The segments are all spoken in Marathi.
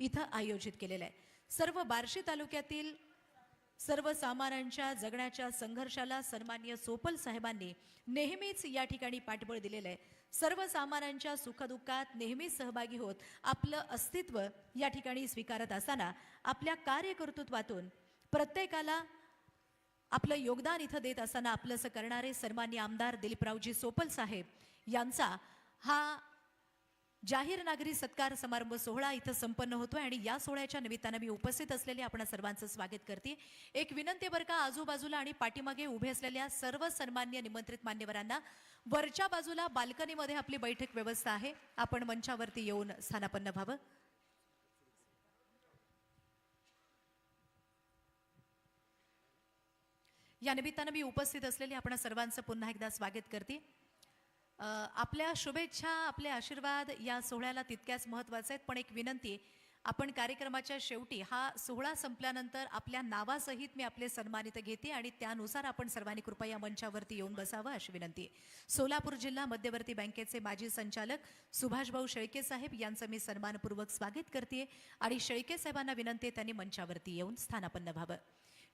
इथं आयोजित केलेलं आहे. सर्व बार्शी तालुक्यातील सर्वसामान्यांच्या जगण्याच्या संघर्षाला सन्मान्य सोपल साहेबांनी नेहमीच या ठिकाणी पाठबळ दिलेलं आहे. सर्वसामान्यांच्या सुखदुःखात नेहमीच सहभागी होत आपलं अस्तित्व या ठिकाणी स्वीकारत असताना आपल्या कार्यकर्तृत्वातून प्रत्येकाला आपलं योगदान इथं देत असताना आपलंसं करणारे सन्मान्य आमदार दिलीपरावजी सोपल साहेब यांचा हा जाहीर नागरी सत्कार समारंभ सोहळा इथं संपन्न होतोय आणि या सोहळ्याच्या निमित्तानं मी उपस्थित असलेले आपण सर्वांचं स्वागत करते. एक विनंती बरं का आजूबाजूला आणि पाठीमागे उभे असलेल्या सर्व सन्मान्य निमंत्रित मान्यवरांना वरच्या बाजूला बाल्कनीमध्ये आपली बैठक व्यवस्था आहे. आपण मंचावरती येऊन स्थानापन्न व्हावं. या निमित्तानं मी उपस्थित असलेले आपण सर्वांचं पुन्हा एकदा स्वागत करते. आपल्या शुभेच्छा आपले आशीर्वाद या सोहळ्याला तितक्याच महत्त्वाचे आहेत. पण एक विनंती आपण कार्यक्रमाच्या शेवटी हा सोहळा संपल्यानंतर आपल्या नावासहित मी आपले सन्मानित घेते आणि त्यानुसार आपण सर्वांनी कृपया मंचावरती येऊन बसावं अशी विनंती. सोलापूर जिल्हा मध्यवर्ती बँकेचे माजी संचालक सुभाषभाऊ शेळके साहेब यांचं मी सन्मानपूर्वक स्वागत करते आणि शेळके साहेबांना विनंती आहे त्यांनी मंचावरती येऊन स्थानापन्न व्हावं.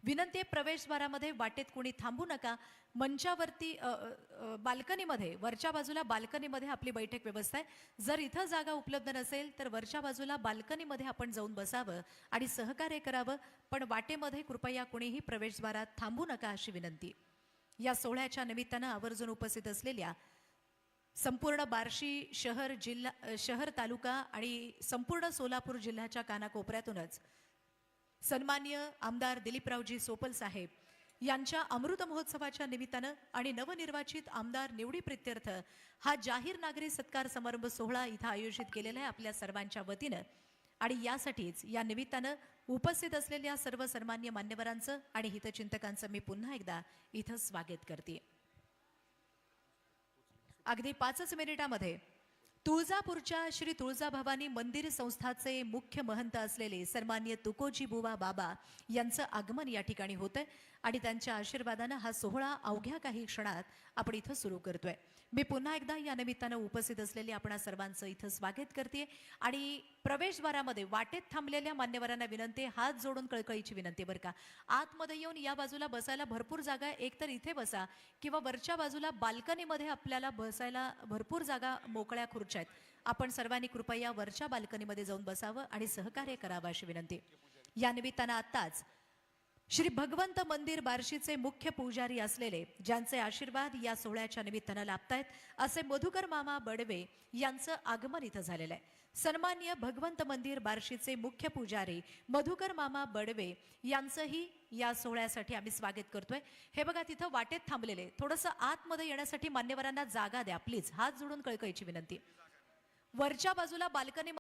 विनंती आहे प्रवेशद्वारामध्ये वाटेत कोणी थांबू नका. मंचावरती बाल्कनीमध्ये वरच्या बाजूला बाल्कनीमध्ये आपली बैठक व्यवस्था आहे. जर इथं जागा उपलब्ध नसेल तर वरच्या बाजूला बाल्कनीमध्ये आपण जाऊन बसावं आणि सहकार्य करावं. पण वाटेमध्ये कृपया कोणीही प्रवेशद्वारात थांबू नका अशी विनंती. या सोहळ्याच्या निमित्तानं आवर्जून उपस्थित असलेल्या संपूर्ण बार्शी शहर जिल्हा शहर तालुका आणि संपूर्ण सोलापूर जिल्ह्याच्या कानाकोपऱ्यातूनच सन्मान्य आमदार दिलीपरावजी सोपल साहेब यांच्या अमृत महोत्सवाच्या निमित्तानं आणि नवनिर्वाचित आमदार निवडी प्रित्यर्थ हा जाहीर नागरी सत्कार समारंभ सोहळा इथं आयोजित केलेला आहे आपल्या सर्वांच्या वतीनं. आणि यासाठीच या निमित्तानं उपस्थित असलेल्या सर्व सन्मान्य मान्यवरांचं आणि हितचिंतकांचं मी पुन्हा एकदा इथं स्वागत करते. अगदी पाचच मिनिटामध्ये तुळजापूरच्या श्री तुळजाभवानी मंदिर संस्थाचे मुख्य महंत असलेले सन्मान्य तुकोजी बुवा बाबा यांचं आगमन या ठिकाणी होतंय आणि त्यांच्या आशीर्वादानं हा सोहळा अवघ्या काही क्षणात आपण इथं सुरू करतोय. मी पुन्हा एकदा या निमित्तानं उपस्थित असलेले आपण सर्वांचं इथं स्वागत करते आणि प्रवेशद्वारामध्ये वाटेत थांबलेल्या मान्यवरांना विनंती हात जोडून कळकळीची विनंती बरं का. आतमध्ये येऊन या बाजूला बसायला भरपूर जागा आहे. एकतर इथे बसा किंवा वरच्या बाजूला बाल्कनीमध्ये आपल्याला बसायला भरपूर जागा मोकळ्या खुर्च्या आहेत. आपण सर्वांनी कृपया वरच्या बाल्कनीमध्ये जाऊन बसावं आणि सहकार्य करावं अशी विनंती. या निमित्तानं आत्ताच श्री भगवंत मंदिर बार्शीचे मुख्य पुजारी असलेले ज्यांचे आशीर्वाद या सोहळ्याच्या निमित्तानं लाभतायत असे मधुकर मामा बडवे यांचं आगमन इथं झालेलं आहे. सन्मान्य भगवंत मंदिर बार्शीचे मुख्य पुजारी मधुकर मामा बडवे यांचंही या सोहळ्यासाठी आम्ही स्वागत करतोय. हे बघा तिथं वाटेत थांबलेले. थोडंसं आतमध्ये येण्यासाठी मान्यवरांना जागा द्या प्लीज. हात जोडून कळकळीची विनंती. वरच्या बाजूला बाल्कनी